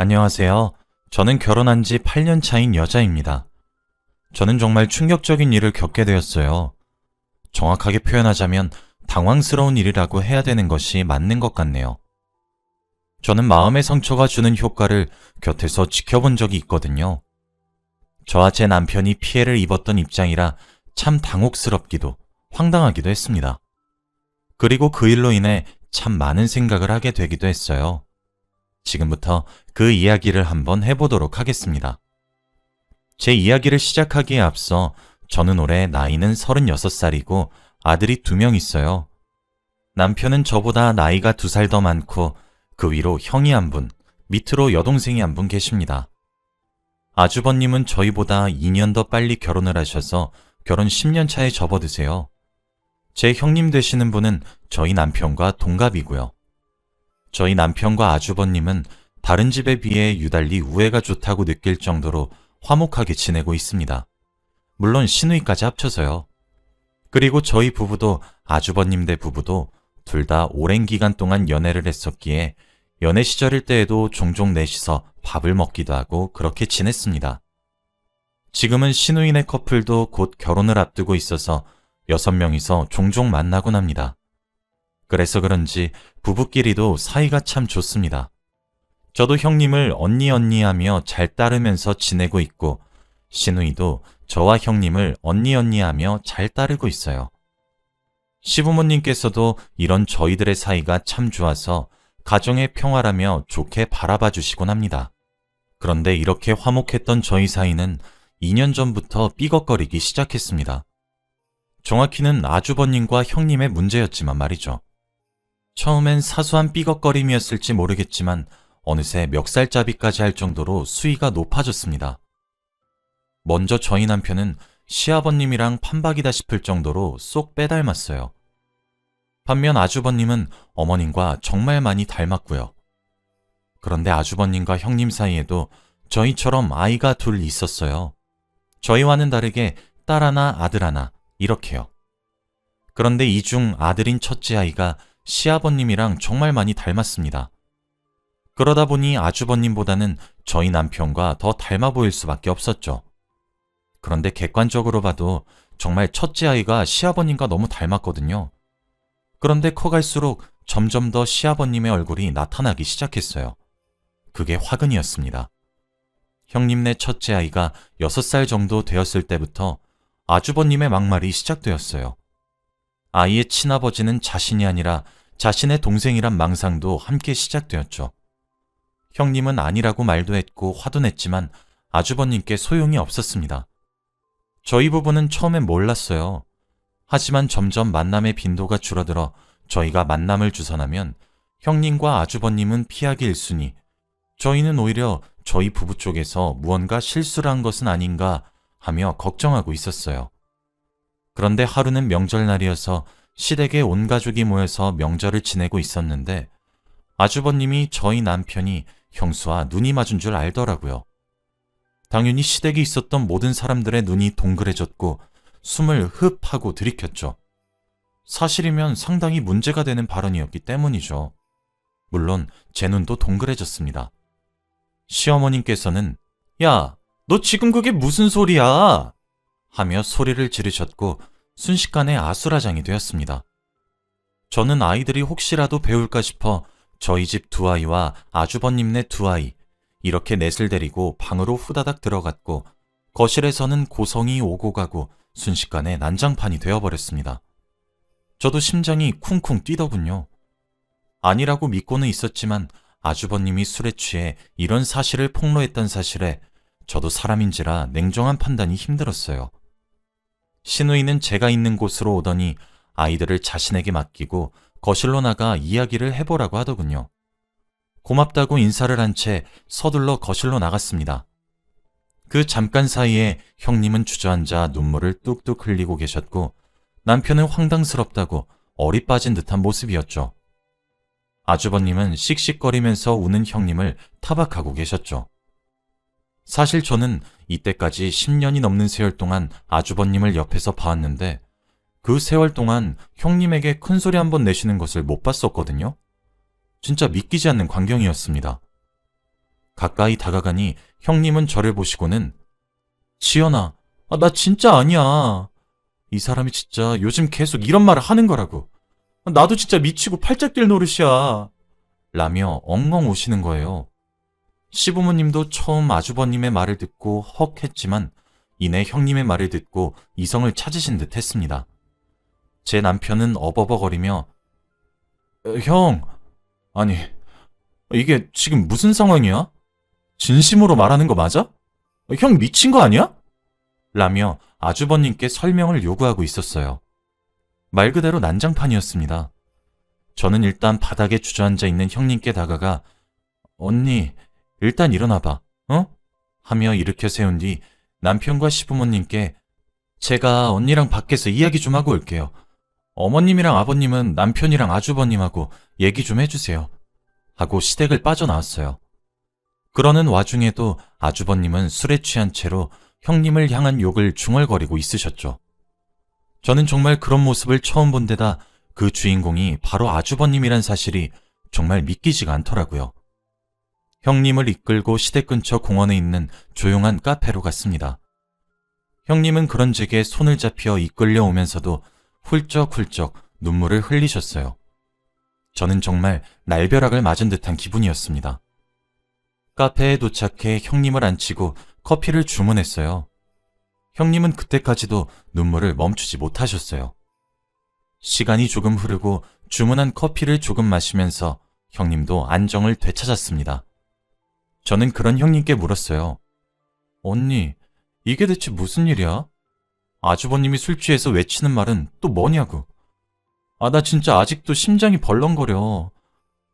안녕하세요. 저는 결혼한 지 8년 차인 여자입니다. 저는 정말 충격적인 일을 겪게 되었어요. 정확하게 표현하자면 당황스러운 일이라고 해야 되는 것이 맞는 것 같네요. 저는 마음의 상처가 주는 효과를 곁에서 지켜본 적이 있거든요. 저와 제 남편이 피해를 입었던 입장이라 참 당혹스럽기도 황당하기도 했습니다. 그리고 그 일로 인해 참 많은 생각을 하게 되기도 했어요. 지금부터 그 이야기를 한번 해보도록 하겠습니다. 제 이야기를 시작하기에 앞서 저는 올해 나이는 36살이고 아들이 두 명 있어요. 남편은 저보다 나이가 두 살 더 많고 그 위로 형이 한 분, 밑으로 여동생이 한 분 계십니다. 아주버님은 저희보다 2년 더 빨리 결혼을 하셔서 결혼 10년 차에 접어드세요. 제 형님 되시는 분은 저희 남편과 동갑이고요. 저희 남편과 아주버님은 다른 집에 비해 유달리 우애가 좋다고 느낄 정도로 화목하게 지내고 있습니다. 물론 시누이까지 합쳐서요. 그리고 저희 부부도 아주버님 대 부부도 둘 다 오랜 기간 동안 연애를 했었기에 연애 시절일 때에도 종종 넷이서 밥을 먹기도 하고 그렇게 지냈습니다. 지금은 시누이네 커플도 곧 결혼을 앞두고 있어서 여섯 명이서 종종 만나곤 합니다. 그래서 그런지 부부끼리도 사이가 참 좋습니다. 저도 형님을 언니 언니 하며 잘 따르면서 지내고 있고 시누이도 저와 형님을 언니 언니 하며 잘 따르고 있어요. 시부모님께서도 이런 저희들의 사이가 참 좋아서 가정의 평화라며 좋게 바라봐 주시곤 합니다. 그런데 이렇게 화목했던 저희 사이는 2년 전부터 삐걱거리기 시작했습니다. 정확히는 아주버님과 형님의 문제였지만 말이죠. 처음엔 사소한 삐걱거림이었을지 모르겠지만 어느새 멱살잡이까지 할 정도로 수위가 높아졌습니다. 먼저 저희 남편은 시아버님이랑 판박이다 싶을 정도로 쏙 빼닮았어요. 반면 아주버님은 어머님과 정말 많이 닮았고요. 그런데 아주버님과 형님 사이에도 저희처럼 아이가 둘 있었어요. 저희와는 다르게 딸 하나, 아들 하나, 이렇게요. 그런데 이 중 아들인 첫째 아이가 시아버님이랑 정말 많이 닮았습니다. 그러다 보니 아주버님보다는 저희 남편과 더 닮아 보일 수밖에 없었죠. 그런데 객관적으로 봐도 정말 첫째 아이가 시아버님과 너무 닮았거든요. 그런데 커갈수록 점점 더 시아버님의 얼굴이 나타나기 시작했어요. 그게 화근이었습니다. 형님네 첫째 아이가 6살 정도 되었을 때부터 아주버님의 막말이 시작되었어요. 아이의 친아버지는 자신이 아니라 자신의 동생이란 망상도 함께 시작되었죠. 형님은 아니라고 말도 했고 화도 냈지만 아주버님께 소용이 없었습니다. 저희 부부는 처음엔 몰랐어요. 하지만 점점 만남의 빈도가 줄어들어 저희가 만남을 주선하면 형님과 아주버님은 피하기 일순위, 저희는 오히려 저희 부부 쪽에서 무언가 실수를 한 것은 아닌가 하며 걱정하고 있었어요. 그런데 하루는 명절날이어서 시댁에 온 가족이 모여서 명절을 지내고 있었는데 아주버님이 저희 남편이 형수와 눈이 맞은 줄 알더라고요. 당연히 시댁에 있었던 모든 사람들의 눈이 동그래졌고 숨을 흡 하고 들이켰죠. 사실이면 상당히 문제가 되는 발언이었기 때문이죠. 물론 제 눈도 동그래졌습니다. 시어머님께서는 야, 너 지금 그게 무슨 소리야? 하며 소리를 지르셨고 순식간에 아수라장이 되었습니다. 저는 아이들이 혹시라도 배울까 싶어 저희 집 두 아이와 아주버님네 두 아이, 이렇게 넷을 데리고 방으로 후다닥 들어갔고 거실에서는 고성이 오고 가고 순식간에 난장판이 되어버렸습니다. 저도 심장이 쿵쿵 뛰더군요. 아니라고 믿고는 있었지만 아주버님이 술에 취해 이런 사실을 폭로했던 사실에 저도 사람인지라 냉정한 판단이 힘들었어요. 신우이는 제가 있는 곳으로 오더니 아이들을 자신에게 맡기고 거실로 나가 이야기를 해보라고 하더군요. 고맙다고 인사를 한 채 서둘러 거실로 나갔습니다. 그 잠깐 사이에 형님은 주저앉아 눈물을 뚝뚝 흘리고 계셨고 남편은 황당스럽다고 어리 빠진 듯한 모습이었죠. 아주버님은 씩씩거리면서 우는 형님을 타박하고 계셨죠. 사실 저는 이때까지 10년이 넘는 세월 동안 아주버님을 옆에서 봐왔는데 그 세월 동안 형님에게 큰 소리 한 번 내시는 것을 못 봤었거든요. 진짜 믿기지 않는 광경이었습니다. 가까이 다가가니 형님은 저를 보시고는 지연아, 아, 나 진짜 아니야. 이 사람이 진짜 요즘 계속 이런 말을 하는 거라고. 나도 진짜 미치고 팔짝 뛸 노릇이야. 라며 엉엉 우시는 거예요. 시부모님도 처음 아주버님의 말을 듣고 헉 했지만 이내 형님의 말을 듣고 이성을 찾으신 듯 했습니다. 제 남편은 어버버거리며 "어, 형, 아니, 이게 지금 무슨 상황이야? 진심으로 말하는 거 맞아? 형 미친 거 아니야? 라며 아주버님께 설명을 요구하고 있었어요. 말 그대로 난장판이었습니다. 저는 일단 바닥에 주저앉아 있는 형님께 다가가 언니, 일단 일어나봐, 어? 하며 일으켜 세운 뒤 남편과 시부모님께 제가 언니랑 밖에서 이야기 좀 하고 올게요. 어머님이랑 아버님은 남편이랑 아주버님하고 얘기 좀 해주세요. 하고 시댁을 빠져나왔어요. 그러는 와중에도 아주버님은 술에 취한 채로 형님을 향한 욕을 중얼거리고 있으셨죠. 저는 정말 그런 모습을 처음 본 데다 그 주인공이 바로 아주버님이란 사실이 정말 믿기지가 않더라고요. 형님을 이끌고 시댁 근처 공원에 있는 조용한 카페로 갔습니다. 형님은 그런 제게 손을 잡혀 이끌려 오면서도 훌쩍훌쩍 눈물을 흘리셨어요. 저는 정말 날벼락을 맞은 듯한 기분이었습니다. 카페에 도착해 형님을 앉히고 커피를 주문했어요. 형님은 그때까지도 눈물을 멈추지 못하셨어요. 시간이 조금 흐르고 주문한 커피를 조금 마시면서 형님도 안정을 되찾았습니다. 저는 그런 형님께 물었어요. 언니, 이게 대체 무슨 일이야? 아주버님이 술 취해서 외치는 말은 또 뭐냐고. 아, 나 진짜 아직도 심장이 벌렁거려.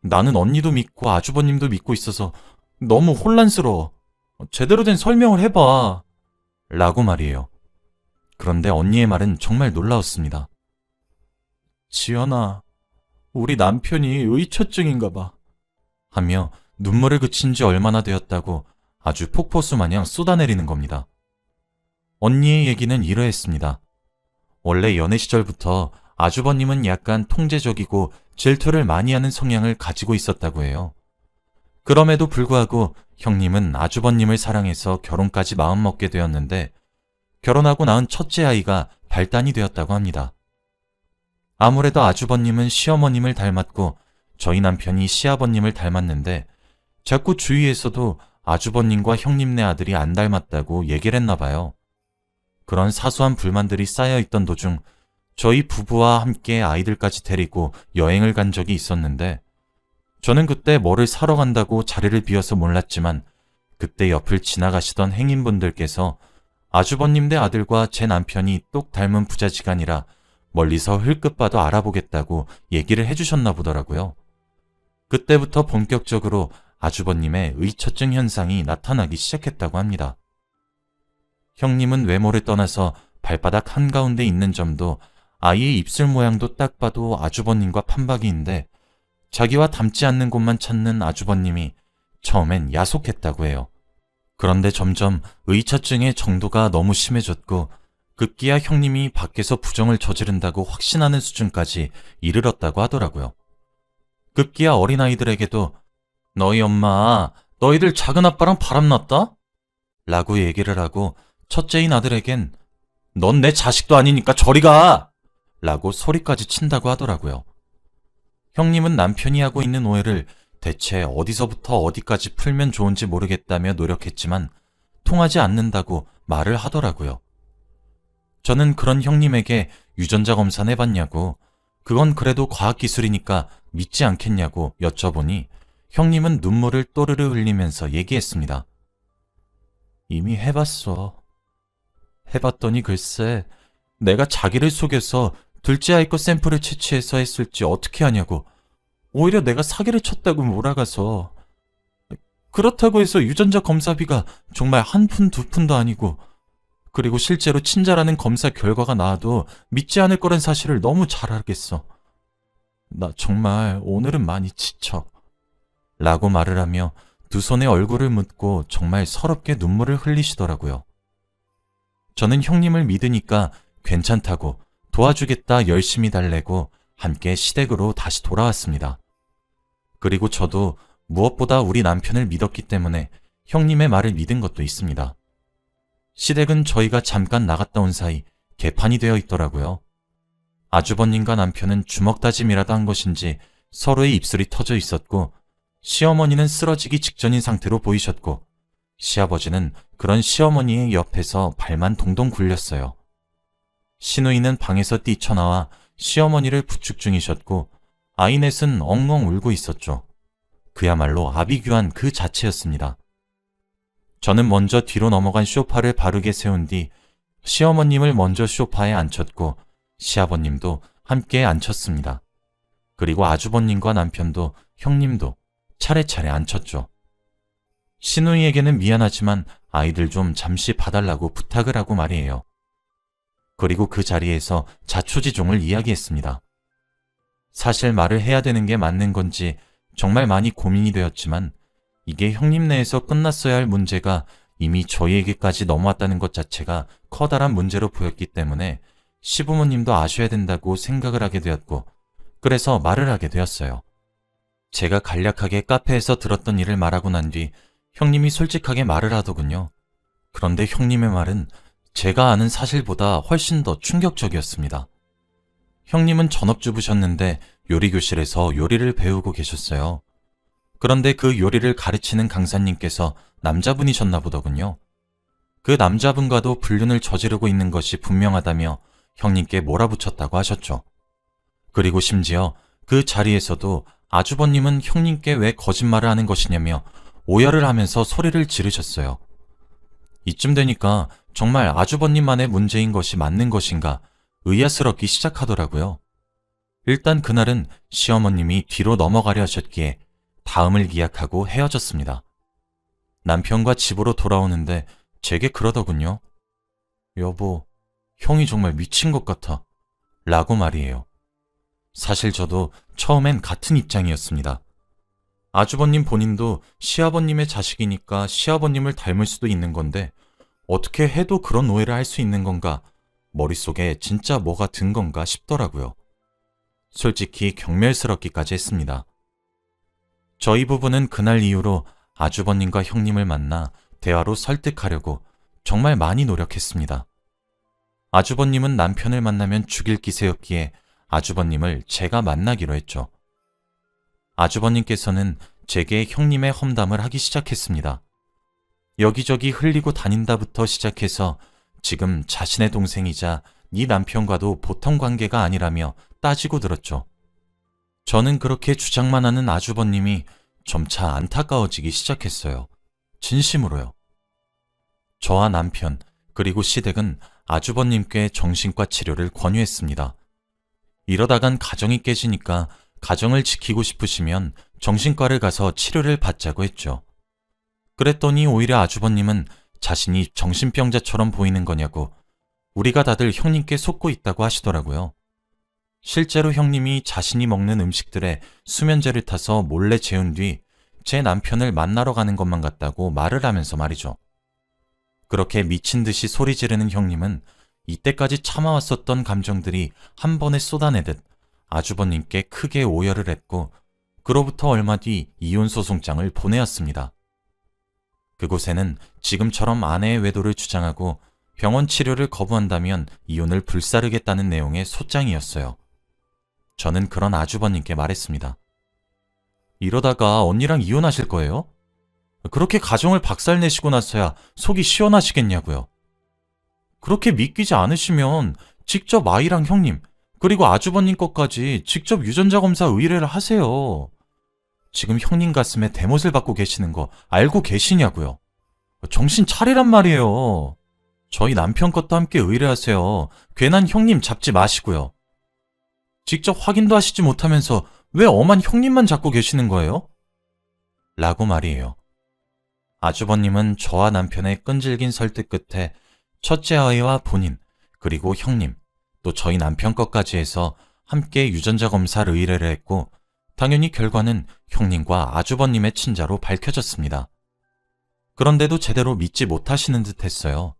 나는 언니도 믿고 아주버님도 믿고 있어서 너무 혼란스러워. 제대로 된 설명을 해봐. 라고 말이에요. 그런데 언니의 말은 정말 놀라웠습니다. 지연아, 우리 남편이 의처증인가 봐. 하며 눈물을 그친 지 얼마나 되었다고 아주 폭포수 마냥 쏟아내리는 겁니다. 언니의 얘기는 이러했습니다. 원래 연애 시절부터 아주버님은 약간 통제적이고 질투를 많이 하는 성향을 가지고 있었다고 해요. 그럼에도 불구하고 형님은 아주버님을 사랑해서 결혼까지 마음먹게 되었는데 결혼하고 낳은 첫째 아이가 발단이 되었다고 합니다. 아무래도 아주버님은 시어머님을 닮았고 저희 남편이 시아버님을 닮았는데 자꾸 주위에서도 아주버님과 형님네 아들이 안 닮았다고 얘기를 했나 봐요. 그런 사소한 불만들이 쌓여 있던 도중 저희 부부와 함께 아이들까지 데리고 여행을 간 적이 있었는데 저는 그때 뭐를 사러 간다고 자리를 비워서 몰랐지만 그때 옆을 지나가시던 행인분들께서 아주버님 네 아들과 제 남편이 똑 닮은 부자지간이라 멀리서 흘끗 봐도 알아보겠다고 얘기를 해주셨나 보더라고요. 그때부터 본격적으로 아주버님의 의처증 현상이 나타나기 시작했다고 합니다. 형님은 외모를 떠나서 발바닥 한가운데 있는 점도 아이의 입술 모양도 딱 봐도 아주버님과 판박이인데 자기와 닮지 않는 곳만 찾는 아주버님이 처음엔 야속했다고 해요. 그런데 점점 의처증의 정도가 너무 심해졌고 급기야 형님이 밖에서 부정을 저지른다고 확신하는 수준까지 이르렀다고 하더라고요. 급기야 어린아이들에게도 너희 엄마, 너희들 작은 아빠랑 바람났다? 라고 얘기를 하고 첫째인 아들에겐 넌 내 자식도 아니니까 저리 가! 라고 소리까지 친다고 하더라고요. 형님은 남편이 하고 있는 오해를 대체 어디서부터 어디까지 풀면 좋은지 모르겠다며 노력했지만 통하지 않는다고 말을 하더라고요. 저는 그런 형님에게 유전자 검사 해봤냐고, 그건 그래도 과학기술이니까 믿지 않겠냐고 여쭤보니 형님은 눈물을 또르르 흘리면서 얘기했습니다. 이미 해봤어. 해봤더니 글쎄, 내가 자기를 속여서 둘째 아이 거 샘플을 채취해서 했을지 어떻게 하냐고. 오히려 내가 사기를 쳤다고 몰아가서. 그렇다고 해서 유전자 검사비가 정말 한 푼 두 푼도 아니고, 그리고 실제로 친자라는 검사 결과가 나와도 믿지 않을 거란 사실을 너무 잘 알겠어. 나 정말 오늘은 많이 지쳐. 라고 말을 하며 두 손에 얼굴을 묻고 정말 서럽게 눈물을 흘리시더라고요. 저는 형님을 믿으니까 괜찮다고 도와주겠다 열심히 달래고 함께 시댁으로 다시 돌아왔습니다. 그리고 저도 무엇보다 우리 남편을 믿었기 때문에 형님의 말을 믿은 것도 있습니다. 시댁은 저희가 잠깐 나갔다 온 사이 개판이 되어 있더라고요. 아주버님과 남편은 주먹다짐이라도 한 것인지 서로의 입술이 터져 있었고 시어머니는 쓰러지기 직전인 상태로 보이셨고 시아버지는 그런 시어머니의 옆에서 발만 동동 굴렸어요. 시누이는 방에서 뛰쳐나와 시어머니를 부축 중이셨고 아이넷은 엉엉 울고 있었죠. 그야말로 아비규환 그 자체였습니다. 저는 먼저 뒤로 넘어간 쇼파를 바르게 세운 뒤 시어머님을 먼저 쇼파에 앉혔고 시아버님도 함께 앉혔습니다. 그리고 아주버님과 남편도 형님도 차례차례 앉혔죠. 시누이에게는 미안하지만 아이들 좀 잠시 봐달라고 부탁을 하고 말이에요. 그리고 그 자리에서 자초지종을 이야기했습니다. 사실 말을 해야 되는 게 맞는 건지 정말 많이 고민이 되었지만 이게 형님 내에서 끝났어야 할 문제가 이미 저희에게까지 넘어왔다는 것 자체가 커다란 문제로 보였기 때문에 시부모님도 아셔야 된다고 생각을 하게 되었고 그래서 말을 하게 되었어요. 제가 간략하게 카페에서 들었던 일을 말하고 난 뒤 형님이 솔직하게 말을 하더군요. 그런데 형님의 말은 제가 아는 사실보다 훨씬 더 충격적이었습니다. 형님은 전업주부셨는데 요리교실에서 요리를 배우고 계셨어요. 그런데 그 요리를 가르치는 강사님께서 남자분이셨나 보더군요. 그 남자분과도 불륜을 저지르고 있는 것이 분명하다며 형님께 몰아붙였다고 하셨죠. 그리고 심지어 그 자리에서도 아주버님은 형님께 왜 거짓말을 하는 것이냐며 오열을 하면서 소리를 지르셨어요. 이쯤 되니까 정말 아주버님만의 문제인 것이 맞는 것인가 의아스럽기 시작하더라고요. 일단 그날은 시어머님이 뒤로 넘어가려 하셨기에 다음을 기약하고 헤어졌습니다. 남편과 집으로 돌아오는데 제게 그러더군요. 여보, 형이 정말 미친 것 같아. 라고 말이에요. 사실 저도 처음엔 같은 입장이었습니다. 아주버님 본인도 시아버님의 자식이니까 시아버님을 닮을 수도 있는 건데 어떻게 해도 그런 오해를 할 수 있는 건가 머릿속에 진짜 뭐가 든 건가 싶더라고요. 솔직히 경멸스럽기까지 했습니다. 저희 부부는 그날 이후로 아주버님과 형님을 만나 대화로 설득하려고 정말 많이 노력했습니다. 아주버님은 남편을 만나면 죽일 기세였기에 아주버님을 제가 만나기로 했죠. 아주버님께서는 제게 형님의 험담을 하기 시작했습니다. 여기저기 흘리고 다닌다부터 시작해서 지금 자신의 동생이자 네 남편과도 보통 관계가 아니라며 따지고 들었죠. 저는 그렇게 주장만 하는 아주버님이 점차 안타까워지기 시작했어요. 진심으로요. 저와 남편, 그리고 시댁은 아주버님께 정신과 치료를 권유했습니다. 이러다간 가정이 깨지니까 가정을 지키고 싶으시면 정신과를 가서 치료를 받자고 했죠. 그랬더니 오히려 아주버님은 자신이 정신병자처럼 보이는 거냐고 우리가 다들 형님께 속고 있다고 하시더라고요. 실제로 형님이 자신이 먹는 음식들에 수면제를 타서 몰래 재운 뒤 제 남편을 만나러 가는 것만 같다고 말을 하면서 말이죠. 그렇게 미친 듯이 소리 지르는 형님은 이때까지 참아왔었던 감정들이 한 번에 쏟아내듯 아주버님께 크게 오열을 했고 그로부터 얼마 뒤 이혼소송장을 보내었습니다. 그곳에는 지금처럼 아내의 외도를 주장하고 병원 치료를 거부한다면 이혼을 불사르겠다는 내용의 소장이었어요. 저는 그런 아주버님께 말했습니다. 이러다가 언니랑 이혼하실 거예요? 그렇게 가정을 박살내시고 나서야 속이 시원하시겠냐고요. 그렇게 믿기지 않으시면 직접 아이랑 형님, 그리고 아주버님 것까지 직접 유전자 검사 의뢰를 하세요. 지금 형님 가슴에 대못을 받고 계시는 거 알고 계시냐고요. 정신 차리란 말이에요. 저희 남편 것도 함께 의뢰하세요. 괜한 형님 잡지 마시고요. 직접 확인도 하시지 못하면서 왜 엄한 형님만 잡고 계시는 거예요? 라고 말이에요. 아주버님은 저와 남편의 끈질긴 설득 끝에 첫째 아이와 본인, 그리고 형님, 또 저희 남편 것까지 해서 함께 유전자 검사를 의뢰를 했고, 당연히 결과는 형님과 아주버님의 친자로 밝혀졌습니다. 그런데도 제대로 믿지 못하시는 듯 했어요.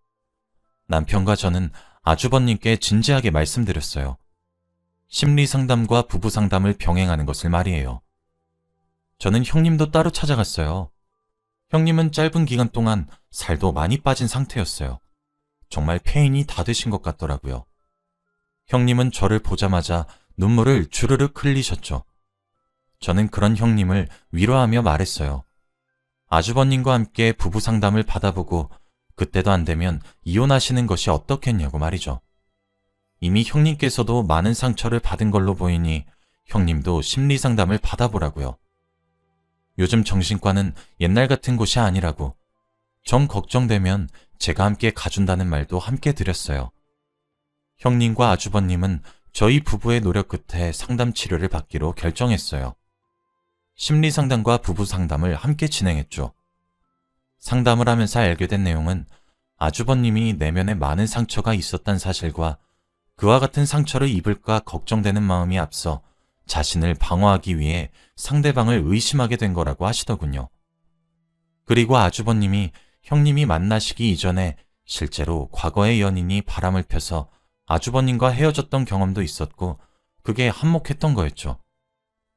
남편과 저는 아주버님께 진지하게 말씀드렸어요. 심리 상담과 부부 상담을 병행하는 것을 말이에요. 저는 형님도 따로 찾아갔어요. 형님은 짧은 기간 동안 살도 많이 빠진 상태였어요. 정말 폐인이 다 되신 것 같더라고요. 형님은 저를 보자마자 눈물을 주르륵 흘리셨죠. 저는 그런 형님을 위로하며 말했어요. 아주버님과 함께 부부 상담을 받아보고 그때도 안 되면 이혼하시는 것이 어떻겠냐고 말이죠. 이미 형님께서도 많은 상처를 받은 걸로 보이니 형님도 심리 상담을 받아보라고요. 요즘 정신과는 옛날 같은 곳이 아니라고 정 걱정되면 제가 함께 가준다는 말도 함께 드렸어요. 형님과 아주버님은 저희 부부의 노력 끝에 상담 치료를 받기로 결정했어요. 심리 상담과 부부 상담을 함께 진행했죠. 상담을 하면서 알게 된 내용은 아주버님이 내면에 많은 상처가 있었단 사실과 그와 같은 상처를 입을까 걱정되는 마음이 앞서 자신을 방어하기 위해 상대방을 의심하게 된 거라고 하시더군요. 그리고 아주버님이 형님이 만나시기 이전에 실제로 과거의 연인이 바람을 펴서 아주버님과 헤어졌던 경험도 있었고 그게 한몫했던 거였죠.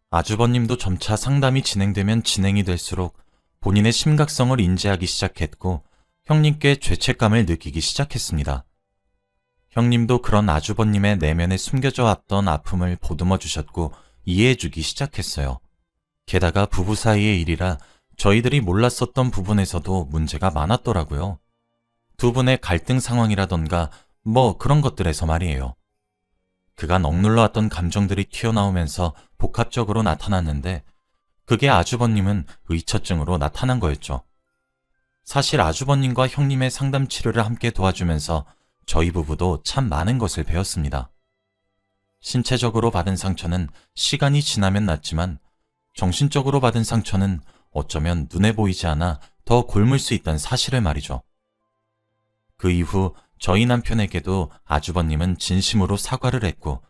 아주버님도 점차 상담이 진행되면 진행이 될수록 본인의 심각성을 인지하기 시작했고 형님께 죄책감을 느끼기 시작했습니다. 형님도 그런 아주버님의 내면에 숨겨져 왔던 아픔을 보듬어 주셨고 이해해 주기 시작했어요. 게다가 부부 사이의 일이라 저희들이 몰랐었던 부분에서도 문제가 많았더라고요. 두 분의 갈등 상황이라던가 뭐 그런 것들에서 말이에요. 그간 억눌러 왔던 감정들이 튀어나오면서 복합적으로 나타났는데 그게 아주버님은 의처증으로 나타난 거였죠. 사실 아주버님과 형님의 상담 치료를 함께 도와주면서 저희 부부도 참 많은 것을 배웠습니다. 신체적으로 받은 상처는 시간이 지나면 낫지만 정신적으로 받은 상처는 어쩌면 눈에 보이지 않아 더 곪을 수 있다는 사실을 말이죠. 그 이후 저희 남편에게도 아주버님은 진심으로 사과를 했고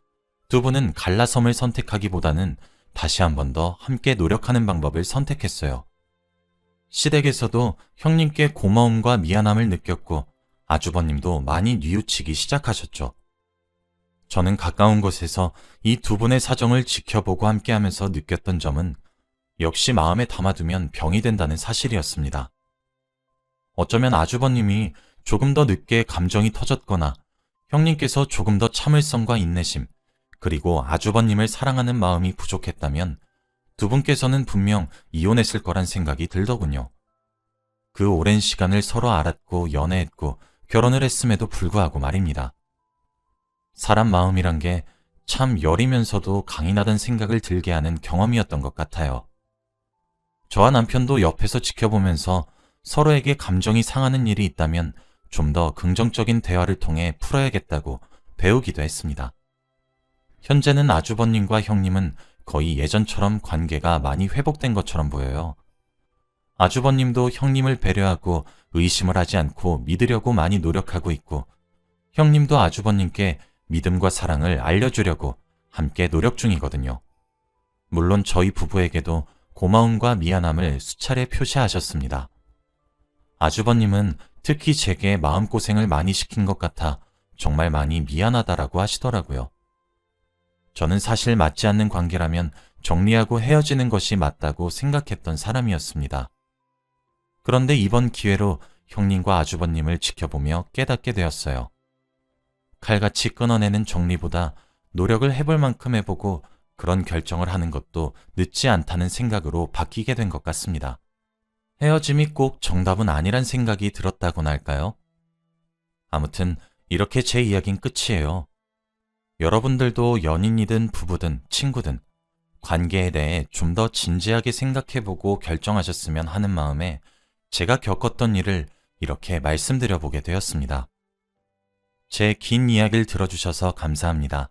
두 분은 갈라섬을 선택하기보다는 다시 한 번 더 함께 노력하는 방법을 선택했어요. 시댁에서도 형님께 고마움과 미안함을 느꼈고 아주버님도 많이 뉘우치기 시작하셨죠. 저는 가까운 곳에서 이 두 분의 사정을 지켜보고 함께하면서 느꼈던 점은 역시 마음에 담아두면 병이 된다는 사실이었습니다. 어쩌면 아주버님이 조금 더 늦게 감정이 터졌거나 형님께서 조금 더 참을성과 인내심, 그리고 아주버님을 사랑하는 마음이 부족했다면 두 분께서는 분명 이혼했을 거란 생각이 들더군요. 그 오랜 시간을 서로 알았고 연애했고 결혼을 했음에도 불구하고 말입니다. 사람 마음이란 게 참 여리면서도 강인하다는 생각을 들게 하는 경험이었던 것 같아요. 저와 남편도 옆에서 지켜보면서 서로에게 감정이 상하는 일이 있다면 좀 더 긍정적인 대화를 통해 풀어야겠다고 배우기도 했습니다. 현재는 아주버님과 형님은 거의 예전처럼 관계가 많이 회복된 것처럼 보여요. 아주버님도 형님을 배려하고 의심을 하지 않고 믿으려고 많이 노력하고 있고, 형님도 아주버님께 믿음과 사랑을 알려주려고 함께 노력 중이거든요. 물론 저희 부부에게도 고마움과 미안함을 수차례 표시하셨습니다. 아주버님은 특히 제게 마음고생을 많이 시킨 것 같아 정말 많이 미안하다라고 하시더라고요. 저는 사실 맞지 않는 관계라면 정리하고 헤어지는 것이 맞다고 생각했던 사람이었습니다. 그런데 이번 기회로 형님과 아주버님을 지켜보며 깨닫게 되었어요. 칼같이 끊어내는 정리보다 노력을 해볼 만큼 해보고 그런 결정을 하는 것도 늦지 않다는 생각으로 바뀌게 된 것 같습니다. 헤어짐이 꼭 정답은 아니란 생각이 들었다고나 할까요? 아무튼 이렇게 제 이야기는 끝이에요. 여러분들도 연인이든 부부든 친구든 관계에 대해 좀 더 진지하게 생각해보고 결정하셨으면 하는 마음에 제가 겪었던 일을 이렇게 말씀드려 보게 되었습니다. 제 긴 이야기를 들어주셔서 감사합니다.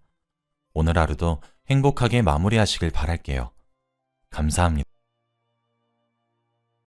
오늘 하루도 행복하게 마무리하시길 바랄게요. 감사합니다.